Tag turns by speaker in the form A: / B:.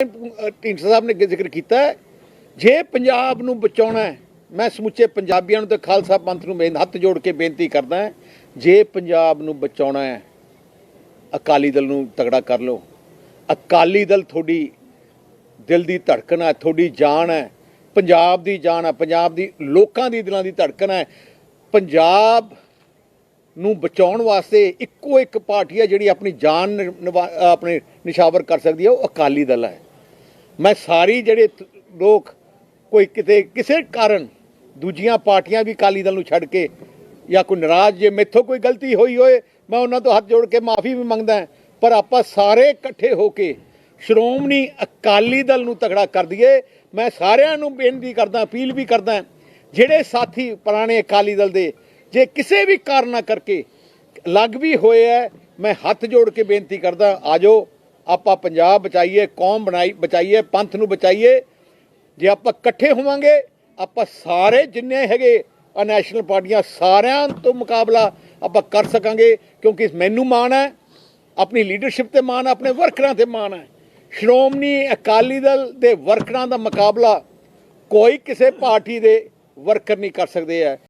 A: ਢੀਂਡਸਾ ਸਾਹਿਬ ਨੇ ਜ਼ਿਕਰ ਕੀਤਾ ਜੇ ਪੰਜਾਬ ਨੂੰ ਬਚਾਉਣਾ ਹੈ, ਮੈਂ ਸਮੁੱਚੇ ਪੰਜਾਬੀਆਂ ਨੂੰ ਤੇ ਖਾਲਸਾ ਪੰਥ ਨੂੰ ਬੇਨ ਹੱਥ ਜੋੜ ਕੇ ਬੇਨਤੀ ਕਰਦਾ ਜੇ ਪੰਜਾਬ ਨੂੰ ਬਚਾਉਣਾ ਹੈ, ਅਕਾਲੀ ਦਲ ਨੂੰ ਤਗੜਾ ਕਰ ਲਓ। ਅਕਾਲੀ ਦਲ ਤੁਹਾਡੀ ਦਿਲ ਦੀ ਧੜਕਣ ਹੈ, ਤੁਹਾਡੀ ਜਾਨ ਹੈ, ਪੰਜਾਬ ਦੀ ਜਾਨ ਹੈ, ਪੰਜਾਬ ਦੀ, ਲੋਕਾਂ ਦੀ ਦਿਲਾਂ ਦੀ ਧੜਕਣ ਹੈ। ਪੰਜਾਬ ਨੂੰ ਬਚਾਉਣ ਵਾਸਤੇ ਇੱਕੋ ਇੱਕ ਪਾਰਟੀ ਹੈ ਜਿਹੜੀ ਆਪਣੀ ਜਾਨ ਆਪਣੇ ਨਿਸ਼ਾਵਰ ਕਰ ਸਕਦੀ ਹੈ, ਉਹ ਅਕਾਲੀ ਦਲ ਹੈ। ਮੈਂ ਸਾਰੀ ਜਿਹੜੇ ਲੋਕ ਕੋਈ ਕਿਤੇ, ਕਿਸੇ ਕਾਰਨ ਦੂਜੀਆਂ ਪਾਰਟੀਆਂ ਵੀ ਅਕਾਲੀ ਦਲ ਨੂੰ ਛੱਡ ਕੇ ਜਾਂ ਕੋਈ ਨਾਰਾਜ਼ ਜੇ ਮੈਥੋਂ ਕੋਈ ਗਲਤੀ ਹੋਈ ਹੋਏ, ਮੈਂ ਉਹਨਾਂ ਤੋਂ ਹੱਥ ਜੋੜ ਕੇ ਮਾਫੀ ਵੀ ਮੰਗਦਾ ਪਰ ਆਪਾਂ ਸਾਰੇ ਇਕੱਠੇ ਹੋ ਕੇ ਸ਼੍ਰੋਮਣੀ ਅਕਾਲੀ ਦਲ ਨੂੰ ਤਗੜਾ ਕਰ ਦਈਏ। ਮੈਂ ਸਾਰਿਆਂ ਨੂੰ ਬੇਨਤੀ ਕਰਦਾ, ਅਪੀਲ ਵੀ ਕਰਦਾ ਜਿਹੜੇ ਸਾਥੀ ਪੁਰਾਣੇ ਅਕਾਲੀ ਦਲ ਦੇ, ਜੇ ਕਿਸੇ ਵੀ ਕਾਰਨਾ ਕਰਕੇ ਲੱਗ ਵੀ ਹੋਏ ਹੈ, ਮੈਂ ਹੱਥ ਜੋੜ ਕੇ ਬੇਨਤੀ ਕਰਦਾ ਆਜੋ ਆਪਾਂ ਪੰਜਾਬ ਬਚਾਈਏ, ਕੌਮ ਬਣਾਈ, ਬਚਾਈਏ, ਪੰਥ ਨੂੰ ਬਚਾਈਏ, ਜੇ ਆਪਾਂ ਇਕੱਠੇ ਹੋਵਾਂਗੇ, ਆਪਾਂ ਸਾਰੇ ਜਿੰਨੇ ਹੈਗੇ ਆ ਨੈਸ਼ਨਲ ਪਾਰਟੀਆਂ, ਸਾਰਿਆਂ ਤੋਂ ਮੁਕਾਬਲਾ ਆਪਾਂ ਕਰ ਸਕਾਂਗੇ, ਕਿਉਂਕਿ ਮੈਨੂੰ ਮਾਣ ਹੈ, ਆਪਣੀ ਲੀਡਰਸ਼ਿਪ ਤੇ ਮਾਣ ਹੈ, ਆਪਣੇ ਵਰਕਰਾਂ ਤੇ ਮਾਣ ਹੈ। ਸ਼੍ਰੋਮਣੀ ਅਕਾਲੀ ਦਲ ਦੇ ਵਰਕਰਾਂ ਦਾ ਮੁਕਾਬਲਾ ਕੋਈ ਕਿਸੇ ਪਾਰਟੀ ਦੇ ਵਰਕਰ ਨਹੀਂ ਕਰ ਸਕਦੇ ਹੈ।